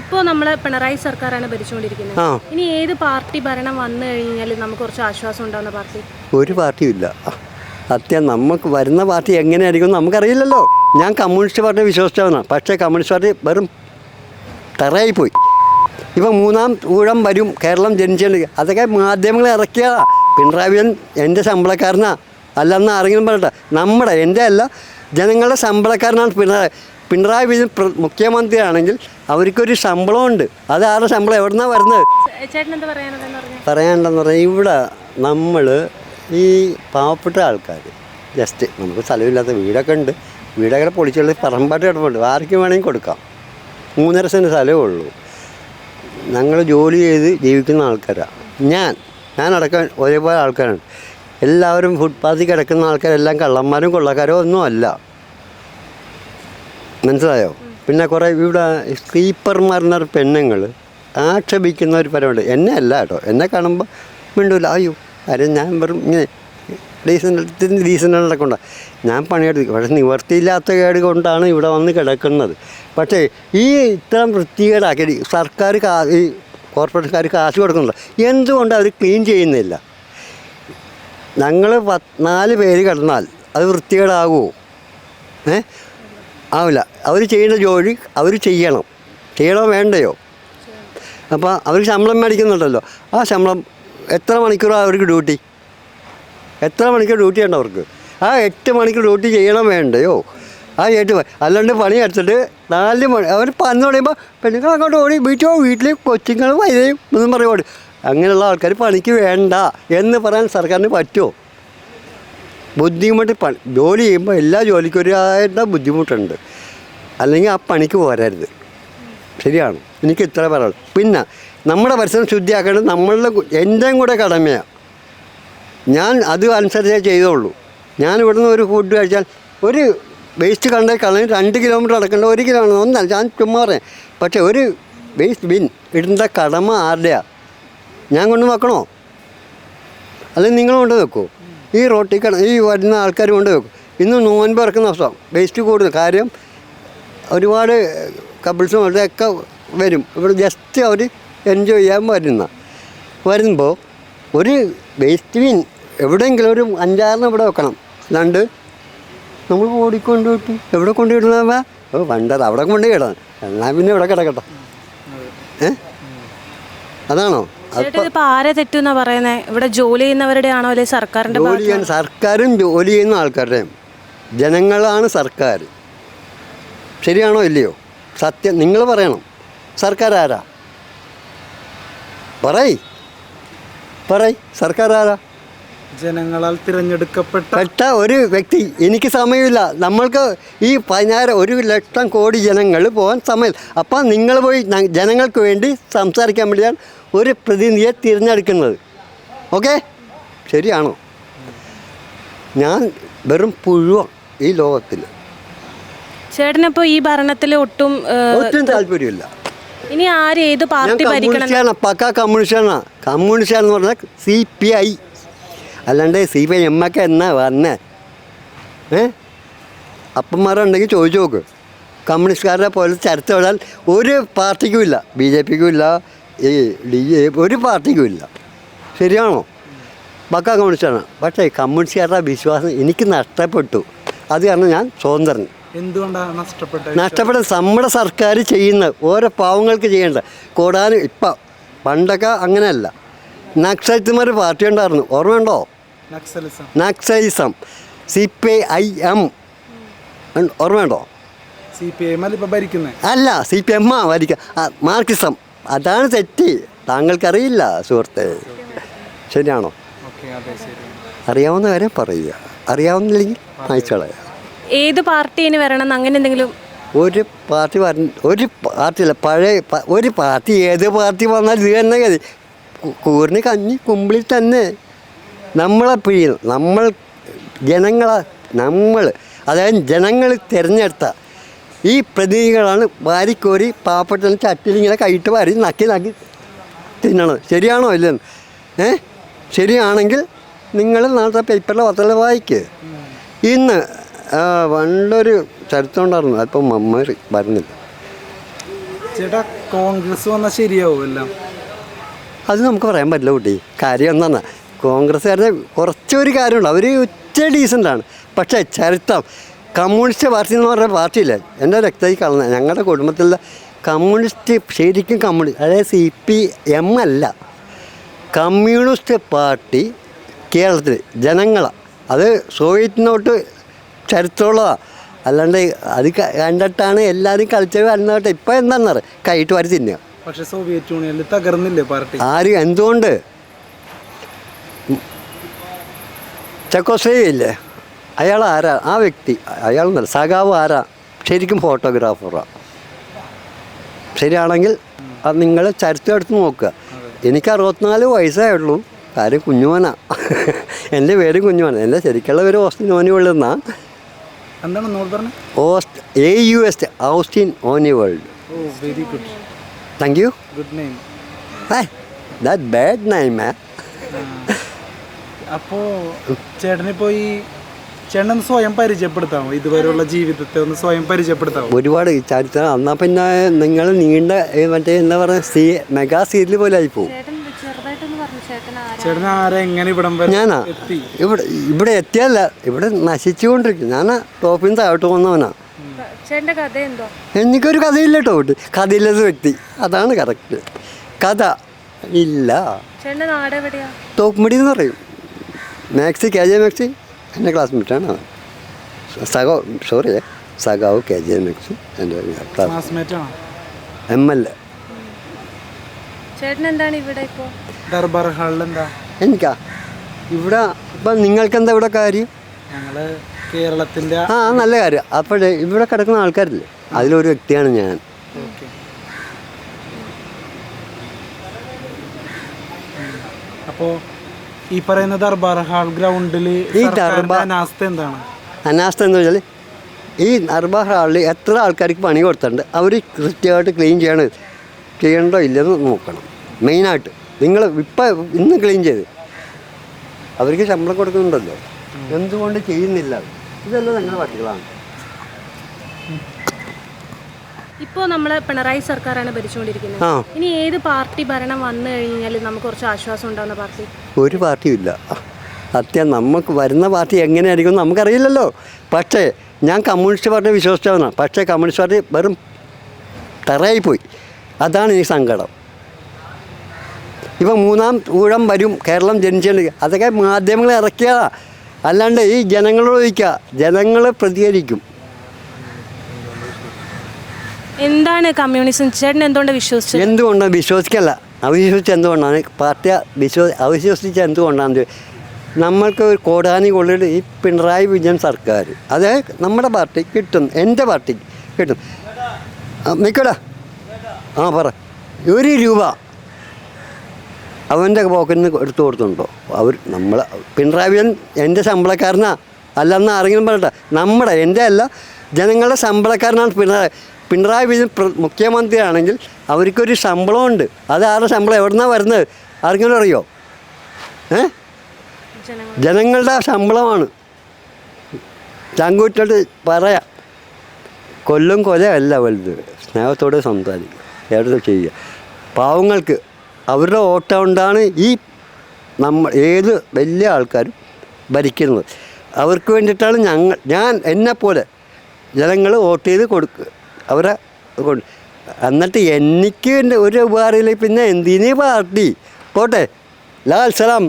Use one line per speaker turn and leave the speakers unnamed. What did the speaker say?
ഇപ്പോൾ നമ്മൾ പിണറായി സർക്കാരാണ് ഭരിച്ചുകൊണ്ടിരിക്കുന്നത് ഇനി ഏത് പാർട്ടി ഭരണം വന്നു കഴിഞ്ഞാലും നമുക്ക് കുറച്ച് ആശ്വാസം ഉണ്ടാവുന്ന പാർട്ടി?
ഒരു പാർട്ടിയും ഇല്ല. സത്യം നമുക്ക് വരുന്ന പാർട്ടി എങ്ങനെയായിരിക്കും നമുക്കറിയില്ലല്ലോ. ഞാൻ കമ്മ്യൂണിസ്റ്റ് പാർട്ടി വിശ്വസിച്ചവനാണ് പക്ഷേ കമ്മ്യൂണിസ്റ്റ് പാർട്ടി വെറും തറയായിപ്പോയി. ഇപ്പം മൂന്നാം ഊഴം വരും കേരളം ജനിച്ചിട്ടുണ്ട് അതൊക്കെ മാധ്യമങ്ങൾ ഇറക്കിയതാ പിണറായി വിജയൻ എന്റെ ശമ്പളക്കാരനാ. അല്ലെന്ന് ആരെങ്കിലും പറയട്ടെ. നമ്മുടെ എന്റെ അല്ല ജനങ്ങളുടെ ശമ്പളക്കാരനാണ് പിണറായി. പിണറായി വിജയൻ മുഖ്യമന്ത്രിയാണെങ്കിൽ അവർക്കൊരു ശമ്പളമുണ്ട്. അത് ആരുടെ ശമ്പളം? എവിടുന്നാ വരുന്നത്? പറയാനുണ്ടെന്ന് പറഞ്ഞാൽ ഇവിടെ നമ്മൾ ഈ പാവപ്പെട്ട ആൾക്കാർ ജസ്റ്റ് നമുക്ക് സ്ഥലമില്ലാത്ത വീടൊക്കെ ഉണ്ട്. വീടൊക്കെ പൊളിച്ചുള്ള പറമ്പാട്ട് കിടപ്പുണ്ട്. ആർക്കും വേണമെങ്കിൽ കൊടുക്കാം. മൂന്നര സെന്റ് സ്ഥലമേ ഉള്ളൂ. ഞങ്ങൾ ജോലി ചെയ്ത് ജീവിക്കുന്ന ആൾക്കാരാണ് ഞാൻ ഞാൻ അടക്കം ഒരേപോലെ ആൾക്കാരാണ് എല്ലാവരും ഫുട്പാത്തിൽ കിടക്കുന്ന ആൾക്കാരെല്ലാം കള്ളന്മാരും കൊള്ളക്കാരോ ഒന്നും അല്ല. മനസ്സിലായോ? പിന്നെ കുറേ ഇവിടെ സ്ലീപ്പർമാരെന്ന പെണ്ണുങ്ങൾ ആക്ഷേപിക്കുന്ന ഒരു പരമുണ്ട്. എന്നെ അല്ല കേട്ടോ. എന്നെ കാണുമ്പോൾ മിണ്ടൂല. അയ്യോ കാര്യം ഞാൻ വെറും ഇങ്ങനെ ഡീസന്റ് ഡീസന്റ് നടക്കണ്ട. ഞാൻ പണിയെടുക്കും പക്ഷെ നിവർത്തിയില്ലാത്ത കേട് കൊണ്ടാണ് ഇവിടെ വന്ന് കിടക്കുന്നത്. പക്ഷേ ഈ ഇത്തരം വൃത്തികേടാക്കി സർക്കാർ കാ ഈ കോർപ്പറേഷൻകാർ കാശ് കൊടുക്കുന്നുണ്ട്? എന്തുകൊണ്ട് അവർ ക്ലീൻ ചെയ്യുന്നില്ല? ഞങ്ങൾ പത്ത് നാല് പേര് കിടന്നാൽ അത് വൃത്തികേടാകുമോ ഏ? ആവില്ല. അവർ ചെയ്യുന്ന ജോലി അവർ ചെയ്യണം. ചെയ്യണോ വേണ്ടയോ? അപ്പോൾ അവർ ശമ്പളം മേടിക്കുന്നുണ്ടല്ലോ. ആ ശമ്പളം എത്ര മണിക്കൂറാണ് അവർക്ക് ഡ്യൂട്ടി? എത്ര മണിക്കൂർ ഡ്യൂട്ടി ഉണ്ട് അവർക്ക്? ആ എട്ട് മണിക്കൂർ ഡ്യൂട്ടി ചെയ്യണം വേണ്ടയോ? ആ എട്ട് അല്ലാണ്ട് പണി എടുത്തിട്ട് നാല് മണി അവർ പന്ന് പറയുമ്പോൾ പെണ്ണുങ്ങൾ അങ്ങോട്ട് ഓടി വീട്ടിൽ വീട്ടിൽ കൊച്ചുങ്ങൾ വൈദ്യം എന്നും പറയുമ്പോൾ അങ്ങനെയുള്ള ആൾക്കാർ പണിക്ക് വേണ്ട എന്ന് പറയാൻ സർക്കാരിന് പറ്റുമോ ബുദ്ധിമുട്ട് പണി ജോലി ചെയ്യുമ്പോൾ എല്ലാ ജോലിക്കും ഒരായിട്ട് ബുദ്ധിമുട്ടുണ്ട്. അല്ലെങ്കിൽ ആ പണിക്ക് പോരരുത്. ശരിയാണ്. എനിക്ക് ഇത്ര പറയാം പിന്നെ നമ്മുടെ പരിസരം ശുദ്ധിയാക്കേണ്ടത് നമ്മളുടെ എന്റെയും കൂടെ കടമയാണ് ഞാൻ അത് അനുസരിച്ചേ ചെയ്തോളൂ ഞാൻ ഇവിടുന്ന് ഒരു ഫുഡ് കഴിച്ചാൽ ഒരു വേസ്റ്റ് കണ്ടേ കളഞ്ഞ് രണ്ട് കിലോമീറ്റർ അടക്കേണ്ട ഒരു കിലോമീറ്റർ ഒന്നല്ല ഞാൻ ചുമ്മാ പറയാം. പക്ഷേ ഒരു വേസ്റ്റ് ബിൻ ഇടേണ്ട കടമ ആരുടെയാണ് ഞാൻ കൊണ്ട് വെക്കണോ? അല്ലെങ്കിൽ നിങ്ങൾ കൊണ്ട് വെക്കുമോ ഈ റോട്ടിൽ കണ ഈ വരുന്ന ആൾക്കാർ കൊണ്ട് വെക്കും ഇന്ന് നോൻപ് ഇറക്കുന്ന ദിവസം വേസ്റ്റ് കൂടുതൽ. കാര്യം ഒരുപാട് കപ്പിൾസും അവിടെയൊക്കെ വരും. ഇവിടെ ജസ്റ്റ് അവർ എൻജോയ് ചെയ്യാൻ വരുന്ന. വരുമ്പോൾ ഒരു വേസ്റ്റ് ബിൻ എവിടെയെങ്കിലും ഒരു അഞ്ചാറിന് ഇവിടെ വെക്കണം. അല്ലാണ്ട് നമ്മൾ ഓടിക്കൊണ്ട് വിട്ടു എവിടെ കൊണ്ട് ഇടുന്നവ ഓ പണ്ടത് അവിടെ കൊണ്ട് ഇടാം എന്നാൽ പിന്നെ ഇവിടെ കിടക്കട്ടെ. ഏ? അതാണോ?
ആരെ തെറ്റെന്നാ പറയുന്നത് ഇവിടെ ജോലി ചെയ്യുന്നവരുടെ ആണോ അല്ലെ സർക്കാരിന്റെ
ജോലി ചെയ്യാൻ സർക്കാരും ജോലി ചെയ്യുന്ന ആൾക്കാരുടെയും ജനങ്ങളാണ് സർക്കാർ ശരിയാണോ ഇല്ലയോ? സത്യം നിങ്ങൾ പറയണം. സർക്കാർ ആരാ? പറയ്. പറയ്. സർക്കാർ ആരാ?
ജനങ്ങളാൽ തിരഞ്ഞെടുക്കപ്പെട്ട
പെട്ട ഒരു വ്യക്തി എനിക്ക് സമയമില്ല. നമ്മൾക്ക് ഈ പതിനായിരം ഒരു ലക്ഷം കോടി ജനങ്ങൾ പോകാൻ സമയം അപ്പം നിങ്ങൾ പോയി ജനങ്ങൾക്ക് വേണ്ടി സംസാരിക്കാൻ വേണ്ടിയാണ് ഒരു പ്രതിനിധിയെ തിരഞ്ഞെടുക്കുന്നത്. ഓക്കെ? ശരിയാണോ? ഞാൻ വെറും പുഴുവ ഈ ലോകത്തിൽ.
ചേട്ടനപ്പോ ഈ ഭരണത്തിൽ ഒട്ടും
ഒട്ടും താല്പര്യമില്ല.
ഇനി ആര് ഏത് പാർട്ടി ഭരിക്കണം?
പക്ക കമ്മ്യൂണിസ്റ്റാണ്. കമ്മ്യൂണിസ്റ്റാന്ന് പറഞ്ഞാൽ സി പി ഐ. അല്ലാണ്ട് സി പി ഐ എം ഒക്കെ എന്നാ വന്നേ? ഏ? അപ്പന്മാരുണ്ടെങ്കിൽ ചോദിച്ചു നോക്ക്. കമ്മ്യൂണിസ്റ്റുകാരുടെ പോലെ ചരിത്രം ഒരു പാർട്ടിക്കും ഇല്ല ബി ജെ പിക്കും ഇല്ല ഈ ഡി ജെ ഒരു പാർട്ടിക്കും ഇല്ല. ശരിയാണോ? ബക്ക കമ്മ്യൂണിസ്റ്റാണ്. പക്ഷേ കമ്മ്യൂണിസ്റ്റുകാരുടെ വിശ്വാസം എനിക്ക് നഷ്ടപ്പെട്ടു. അത് കാരണം ഞാൻ സ്വതന്ത്രൻ.
എന്തുകൊണ്ടാണ് നഷ്ടപ്പെട്ടത്?
നഷ്ടപ്പെട്ട നമ്മുടെ സർക്കാർ ചെയ്യുന്ന ഓരോ പാവങ്ങൾക്ക് ചെയ്യേണ്ട കൂടാനും ഇപ്പം പണ്ടൊക്കെ അങ്ങനെയല്ല. നക്സലിസ്റ്റുമാർ പാർട്ടി ഉണ്ടായിരുന്നു. ഓർമ്മയുണ്ടോ
Naxalism.
Naxalism. C P I M. ഓർമ്മയുണ്ടോ
സി പി ഐ എം അല്ല
സി പി എം ആ ഭരിക്കുക മാർക്കിസം മാർക്സിസം. അതാണ് തെറ്റ്. താങ്കൾക്കറിയില്ല സുഹൃത്തെ. ശരിയാണോ?
അറിയാവുന്ന അതെ ശരി.
അറിയാവുന്നവരെ പറയുക. അറിയാവുന്നില്ലെങ്കിൽ അയച്ചോളെ
ഏത് പാർട്ടി ഇനി വരണം? അങ്ങനെ എന്തെങ്കിലും
ഒരു പാർട്ടി വര ഒരു പാർട്ടിയില്ല പഴയ ഒരു പാർട്ടി ഏത് പാർട്ടി വന്നാൽ ഇത് തന്നെ ഗതി കു- കൂറിന് കഞ്ഞി കുമ്പിളിൽ തന്നെ. നമ്മളെ പിഴിയും നമ്മൾ ജനങ്ങളെ നമ്മൾ അതായത് ജനങ്ങൾ തിരഞ്ഞെടുത്ത ഈ പ്രതിനിധികളാണ് വാരിക്കോരി പാവപ്പെട്ട ചട്ടിലിങ്ങനെ കൈയിട്ട് വാരി നക്കി നക്കി തിന്നണം ശരിയാണോ ഇല്ലെന്ന്? ഏ? ശരിയാണെങ്കിൽ നിങ്ങൾ നാളത്തെ പേപ്പറിലെ പത്രത്തിൽ വായിക്ക്. ഇന്ന് പണ്ടൊരു ചരിത്രം ഉണ്ടായിരുന്നു. അതിപ്പോൾ മമ്മ വരുന്നില്ല.
ചേട്ടാ കോൺഗ്രസ് വന്നാൽ ശരിയാവുമല്ല
അത് നമുക്ക് പറയാൻ പറ്റില്ല കുട്ടി. കാര്യം എന്താണെന്നാ കോൺഗ്രസ്സുകാരുടെ കുറച്ചൊരു കാര്യമുണ്ട്. അവർ ഉച്ച ഡീസന്റാണ് പക്ഷേ ചരിത്രം കമ്മ്യൂണിസ്റ്റ് പാർട്ടി എന്ന് പറഞ്ഞ പാർട്ടിയില്ല. എന്റെ രക്തത്തിൽ കളഞ്ഞ ഞങ്ങളുടെ കുടുംബത്തിലുള്ള കമ്മ്യൂണിസ്റ്റ് ശരിക്കും കമ്മ്യൂണിസ്റ്റ് അതായത് സി പി എം അല്ല. കമ്മ്യൂണിസ്റ്റ് പാർട്ടി കേരളത്തിൽ ജനങ്ങളാണ് അത് സോവിയറ്റിനോട്ട് ചരിത്രമുള്ളതാണ് അല്ലാണ്ട് അത് കണ്ടിട്ടാണ് എല്ലാവരും കളിച്ചത് അന്നോട്ട് ഇപ്പം എന്താണെന്നറിയാം? കൈയിട്ട് വരി തിന്നുക.
പക്ഷേ സോവിയറ്റ് യൂണിയനിൽ തകർന്നില്ലേ പാർട്ടി?
ആര്? എന്തുകൊണ്ട്? ചെക്കോസ്ലേവിയ ഇല്ലേ അയാൾ ആരാ? ആ വ്യക്തി അയാൾ എന്നല്ല സഖാവ് ആരാ? ശരിക്കും ഫോട്ടോഗ്രാഫറാണ് ശരിയാണെങ്കിൽ അത് നിങ്ങൾ ചരിത്രം എടുത്ത് നോക്കുക. എനിക്ക് അറുപത്തിനാല് വയസ്സേ ഉള്ളൂ കാര്യം കുഞ്ഞുമോനാ. എന്റെ പേര് കുഞ്ഞുമോന എന്റെ ശരിക്കുള്ള പേര് ഓസ്റ്റിൻ ഓനി
വേൾഡ് എന്നാണ് പറഞ്ഞത്
ഓസ്റ്റ് A U S Austin Oni
world very good.
Thank you
good name.
That bad name
അപ്പോ ചേട്ടനെ പോയി ചേട്ടൻ ഒന്ന് സ്വയം പരിചയപ്പെടുത്താമോ? ഇതുവരെയുള്ള ജീവിതത്തെ ഒന്ന് സ്വയം പരിചയപ്പെടുത്താമോ?
ഒരുപാട് ചരിത്രം. എന്നാ പിന്നെ നിങ്ങൾ നീണ്ട മറ്റേ എന്താ പറയുക സീ മെഗാ സീരിയൽ പോലെ ആയി
പോകും ചെറുതായിട്ടൊന്ന് പറഞ്ഞു. ചേട്ടൻ ആരാ?
എങ്ങനെ ഇവിടം വരെ
ഞാനാ?
എത്തി?
ഇവിടെ ഇവിടെ എത്തിയല്ല. ഇവിടെ നശിച്ചുകൊണ്ടിരിക്കും. ഞാനാ ടോപ്പിൽ നിന്ന് താഴോട്ട് പോകുന്നവനാ എനിക്കൊരു കഥയില്ല ടോട്ട് കഥയില്ലാത്ത വ്യക്തി. അതാണ് കറക്റ്റ്. കഥ ഇല്ല.
എവിടെയാ
എന്ന് പറയും. Maxi K J Maxi? എന്റെ ക്ലാസ്മേറ്റാണ് അവൻ സഖാവ് സോറി സഖാവ് കെ ജെ എക്സ് എന്റെ ക്ലാസ്
ക്ലാസ്മേറ്റ് ആണോ?
M L A.
ചേട്ടൻ എന്താണ് ഇവിടെ ഇപ്പോൾ
ദർബാർ ഹാളിൽ എന്താ?
എനിക്കാ? ഇവിടെ ഇപ്പം നിങ്ങൾക്ക് എന്താ ഇവിടെ കാര്യം?
ഞങ്ങൾ കേരളത്തിന്റെ
ആ നല്ല കാര്യം. അപ്പോഴേ ഇവിടെ കിടക്കുന്ന ആൾക്കാരില്ലേ? അതിലൊരു വ്യക്തിയാണ് ഞാൻ.
ഓക്കെ. അപ്പോ ഈ പറയുന്ന ദർബാർ ഹാൾ ഗ്രൗണ്ടിൽ
ഈ ദർബാർ-
അനാസ്ഥ എന്താണ്?
അനാസ്ഥ എന്ന് വെച്ചാൽ ഈ ദർബാർ ഹാളിൽ എത്ര ആൾക്കാർക്ക് പണി കൊടുത്തിട്ടുണ്ട് അവർ കൃത്യമായിട്ട് ക്ലീൻ ചെയ്യണം ചെയ്യണ്ടോ ഇല്ലെന്ന് നോക്കണം. മെയിനായിട്ട് നിങ്ങൾ ഇപ്പം ഇന്ന് ക്ലീൻ ചെയ്ത് അവർക്ക് ശമ്പളം കൊടുക്കുന്നുണ്ടല്ലോ. എന്തുകൊണ്ട് ചെയ്യുന്നില്ല? ഇതെല്ലാം നിങ്ങളുടെ പട്ടികളാണ്.
ഇപ്പോൾ നമ്മളെ പിണറായി സർക്കാരാണ് ഭരിച്ചുകൊണ്ടിരിക്കുന്നത് ഇനി ഏത് പാർട്ടി ഭരണം വന്നു കഴിഞ്ഞാൽ നമുക്ക് കുറച്ച് ആശ്വാസം ഉണ്ടാവുന്ന പാർട്ടി?
ഒരു പാർട്ടിയും ഇല്ല. സത്യം നമുക്ക് വരുന്ന പാർട്ടി എങ്ങനെയായിരിക്കും നമുക്കറിയില്ലല്ലോ. പക്ഷേ ഞാൻ കമ്മ്യൂണിസ്റ്റ് പാർട്ടി വിശ്വസിച്ചവനാണ് പക്ഷേ കമ്മ്യൂണിസ്റ്റ് പാർട്ടി വെറും തറയായിപ്പോയി. അതാണ് ഈ സങ്കടം. ഇപ്പം മൂന്നാം ഊഴം വരും കേരളം ജനിച്ചുകൊണ്ട് അതൊക്കെ മാധ്യമങ്ങളെ ഇറക്കിയതാണ് അല്ലാണ്ട് ഈ ജനങ്ങളോട് ചോദിക്കുക ജനങ്ങൾ പ്രതികരിക്കും.
എന്താണ് കമ്മ്യൂണിസം? ചേട്ടൻ എന്തുകൊണ്ട് വിശ്വസിച്ചത്
എന്തുകൊണ്ടാണ് വിശ്വസിക്കല്ല. അവിശ്വസിച്ച് എന്തുകൊണ്ടാണ്? പാർട്ടി വിശ്വ അവിശ്വസിച്ച് എന്തുകൊണ്ടാണ് നമ്മൾക്ക് ഒരു കോടാനി കൊള്ളിട്ട് ഈ പിണറായി വിജയൻ സർക്കാർ. അത് നമ്മുടെ പാർട്ടി കിട്ടും എന്റെ പാർട്ടി കിട്ടും നിൽക്കടാ ആ പറ. ഒരു രൂപ അവന്റെ പോക്കറ്റിൽ നിന്ന് എടുത്തു കൊടുത്തുണ്ടോ അവർ നമ്മൾ പിണറായി വിജയൻ എന്റെ ശമ്പളക്കാരനാ. അല്ലെന്ന് ആരെങ്കിലും പറയട്ടെ. നമ്മുടെ എന്റെ അല്ല ജനങ്ങളുടെ ശമ്പളക്കാരനാണ് പിണറായി പിണറായി വിജയൻ മുഖ്യമന്ത്രിയാണെങ്കിൽ അവർക്കൊരു ശമ്പളമുണ്ട്. അത് ആരുടെ ശമ്പളം? എവിടുന്നാണ് വരുന്നത്? ആർക്കെങ്കിലും അറിയോ? ഏ? ജനങ്ങളുടെ ശമ്പളമാണ്. ചങ്കൂറ്റിട്ട് പറയാം. കൊല്ലും കൊലയല്ല വലുത്. സ്നേഹത്തോടെ സംസാരിക്കുക. എവിടെ ചെയ്യുക. പാവങ്ങൾക്ക് അവരുടെ ഓട്ടം കൊണ്ടാണ് ഈ നമ്മൾ ഏത് വലിയ ആൾക്കാരും ഭരിക്കുന്നത്. അവർക്ക് വേണ്ടിയിട്ടാണ് ഞങ്ങൾ ഞാൻ എന്നെപ്പോലെ ജനങ്ങൾ വോട്ട് ചെയ്ത് കൊടുക്കുക അവരെ കൊണ്ട് എന്നിട്ട് എനിക്ക് ഒരു ഉപകാരമില്ല പിന്നെ എന്തിനീ പാർട്ടി? പോട്ടെ ലാൽ സലാം.